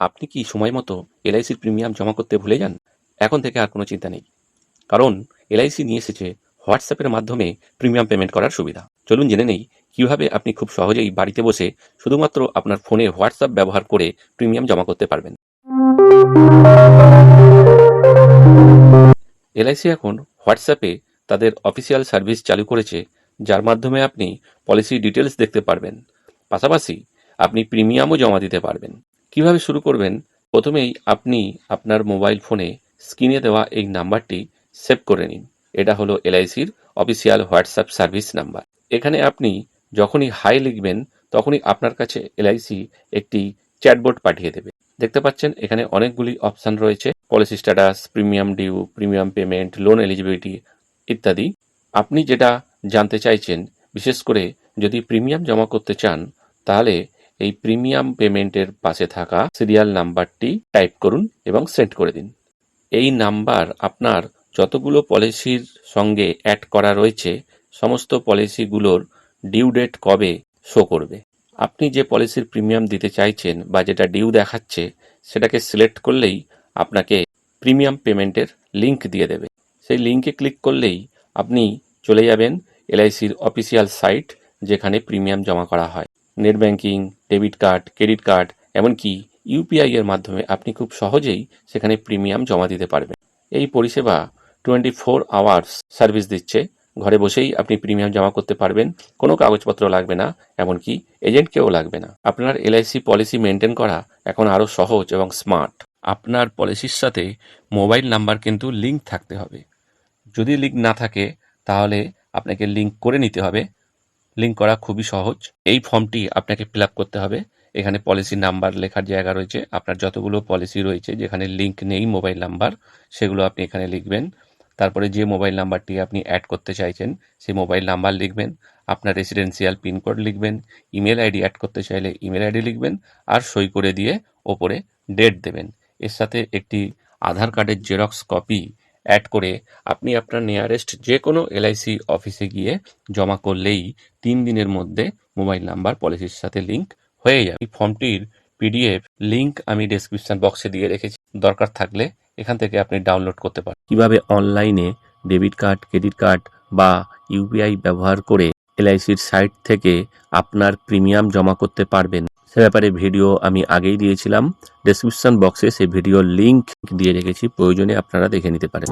আপনি কি সময় মতো এলআইসির প্রিমিয়াম জমা করতে ভুলে যান? এখন থেকে আর কোনো চিন্তা নেই। কারণ এলআইসি নিয়ে এসেছে হোয়াটসঅ্যাপের মাধ্যমে প্রিমিয়াম পেমেন্ট করার সুবিধা। চলুন জেনে নেই কীভাবে আপনি খুব সহজেই বাড়িতে বসে শুধুমাত্র আপনার ফোনে হোয়াটসঅ্যাপ ব্যবহার করে প্রিমিয়াম জমা করতে পারবেন। এলআইসি এখন হোয়াটসঅ্যাপে তাদের অফিসিয়াল সার্ভিস চালু করেছে, যার মাধ্যমে আপনি পলিসি ডিটেলস দেখতে পারবেন। পাশাপাশি আপনি প্রিমিয়ামও জমা দিতে পারবেন। কীভাবে শুরু করবেন? প্রথমেই আপনি আপনার মোবাইল ফোনে স্ক্রিনে দেওয়া এই নাম্বারটি সেভ করে নিন। এটা হলো এলআইসির অফিসিয়াল হোয়াটসঅ্যাপ সার্ভিস নাম্বার। এখানে আপনি যখনই হাই লিখবেন, তখনই আপনার কাছে এলআইসি একটি চ্যাটবোর্ড পাঠিয়ে দেবে। দেখতে পাচ্ছেন, এখানে অনেকগুলি অপশান রয়েছে। Policy status, premium due, premium payment, loan eligibility ইত্যাদি। আপনি যেটা জানতে চাইছেন, বিশেষ করে যদি প্রিমিয়াম জমা করতে চান, তাহলে এই প্রিমিয়াম পেমেন্টের পাশে থাকা সিরিয়াল নাম্বারটি টাইপ করুন এবং সেন্ড করে দিন। এই নাম্বার আপনার যতগুলো পলিসির সঙ্গে অ্যাড করা রয়েছে, সমস্ত পলিসিগুলোর ডিউ ডেট কবে শো করবে। আপনি যে পলিসির প্রিমিয়াম দিতে চাইছেন বা যেটা ডিউ দেখাচ্ছে, সেটাকে সিলেক্ট করলেই আপনাকে প্রিমিয়াম পেমেন্টের লিংক দিয়ে দেবে। সেই লিঙ্কে ক্লিক করলেই আপনি চলে যাবেন এলআইসির অফিসিয়াল সাইট, যেখানে প্রিমিয়াম জমা করা হয়। Net banking, debit card, credit card, এমনকি ইউপিআই এর মাধ্যমে আপনি খুব সহজেই সেখানে প্রিমিয়াম জমা দিতে পারবেন। এই পরিষেবা টোয়েন্টি ফোর আওয়ার্স সার্ভিস দিচ্ছে। ঘরে বসেই আপনি প্রিমিয়াম জমা করতে পারবেন, কোনো কাগজপত্র লাগবে না, এমনকি এজেন্টকেও লাগবে না। আপনার এলআইসি পলিসি মেনটেন করা এখন আরও সহজ এবং স্মার্ট। আপনার পলিসির সাথে মোবাইল নাম্বার কিন্তু লিঙ্ক থাকতে হবে। যদি লিঙ্ক না থাকে, তাহলে আপনাকে লিঙ্ক করে নিতে হবে। লিঙ্ক করা খুবই সহজ। এই ফর্মটি আপনাকে ফিল করতে হবে। এখানে পলিসি নাম্বার লেখার জায়গা রয়েছে। আপনার যতগুলো পলিসি রয়েছে, যেখানে লিঙ্ক নেই মোবাইল নাম্বার সেগুলো আপনি এখানে লিখবেন। তারপরে যে মোবাইল নাম্বারটি আপনি অ্যাড করতে চাইছেন, সেই মোবাইল নাম্বার লিখবেন। আপনার রেসিডেন্সিয়াল পিনকোড লিখবেন। ইমেল আইডি অ্যাড করতে চাইলে ইমেল আইডি লিখবেন আর সই করে দিয়ে ওপরে ডেট দেবেন। এর সাথে একটি আধার কার্ডের জেরক্স কপি অ্যাড করে আপনি আপনার নিয়ারেস্ট যে কোনো এলআইসি অফিসে গিয়ে জমা করলেই তিন দিনের মধ্যে মোবাইল নাম্বার পলিসির সাথে লিঙ্ক হয়ে যাবে এই ফর্মটির পিডিএফ লিঙ্ক আমি ডেসক্রিপশন বক্সে দিয়ে রেখেছি। দরকার থাকলে এখান থেকে আপনি ডাউনলোড করতে পারেন। কীভাবে অনলাইনে ডেবিট কার্ড ক্রেডিট কার্ড বা ইউপিআই ব্যবহার করে এলআইসির সাইট থেকে আপনার প্রিমিয়াম জমা করতে পারবেন? সে ব্যাপারে ভিডিও আমি আগেই দিয়েছিলাম। ডেসক্রিপশন বক্সে সেই ভিডিওর লিঙ্ক দিয়ে রেখেছি। প্রয়োজনে আপনারা দেখে নিতে পারেন।